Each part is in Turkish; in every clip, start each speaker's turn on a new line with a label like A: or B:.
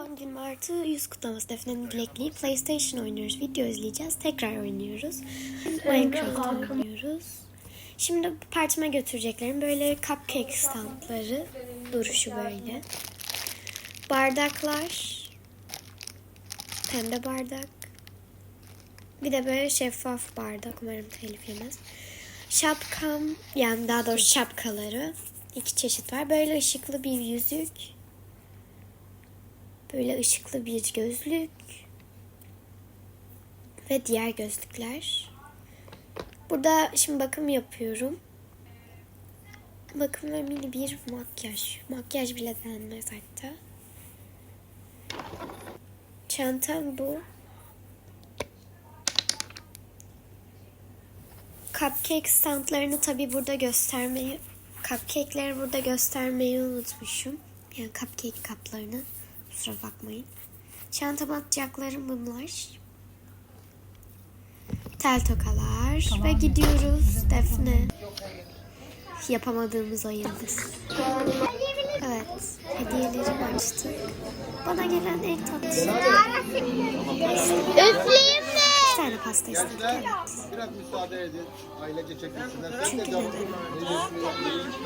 A: doğum günüm artı 100 kutlaması Defne'nin dilekliği. PlayStation oynuyoruz, video izleyeceğiz, tekrar oynuyoruz. Minecraft oynuyoruz. Şimdi partime götüreceklerim böyle cupcake standları duruşu böyle. Bardaklar. Pembe bardak. Bir de böyle şeffaf bardak. Umarım telif yemez. Şapkam, yani daha doğrusu şapkaları. iki çeşit var. Böyle ışıklı bir yüzük. Böyle ışıklı bir gözlük. Ve diğer gözlükler. Burada şimdi bakım yapıyorum. Bakım ve mini bir makyaj. Makyaj bile denmez hatta. Çantam bu. Cupcake standlarını tabi burada göstermeyi, cupcake'leri burada göstermeyi unutmuşum. Yani cupcake kaplarını. Kusura bakmayın. Çantama atacaklarım bunlar. Tel tokalar ve gidiyoruz Defne. Yapamadığımız o yıldız. Evet, hediyelerimi açtık. Bana gelen en tatlı şey.
B: Üfleyeyim mi?
A: Bir tane pasta istedik, evet.
C: biraz müsaade edin. Ailece çekilsinler. Sen
A: Çünkü neden?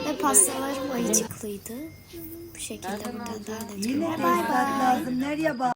A: Ve pastalarım ayıcıklıydı. Bu şekilde buradan daha net
D: Yine
A: görünüyor.
D: tesisat lazım. Nereye bağlı?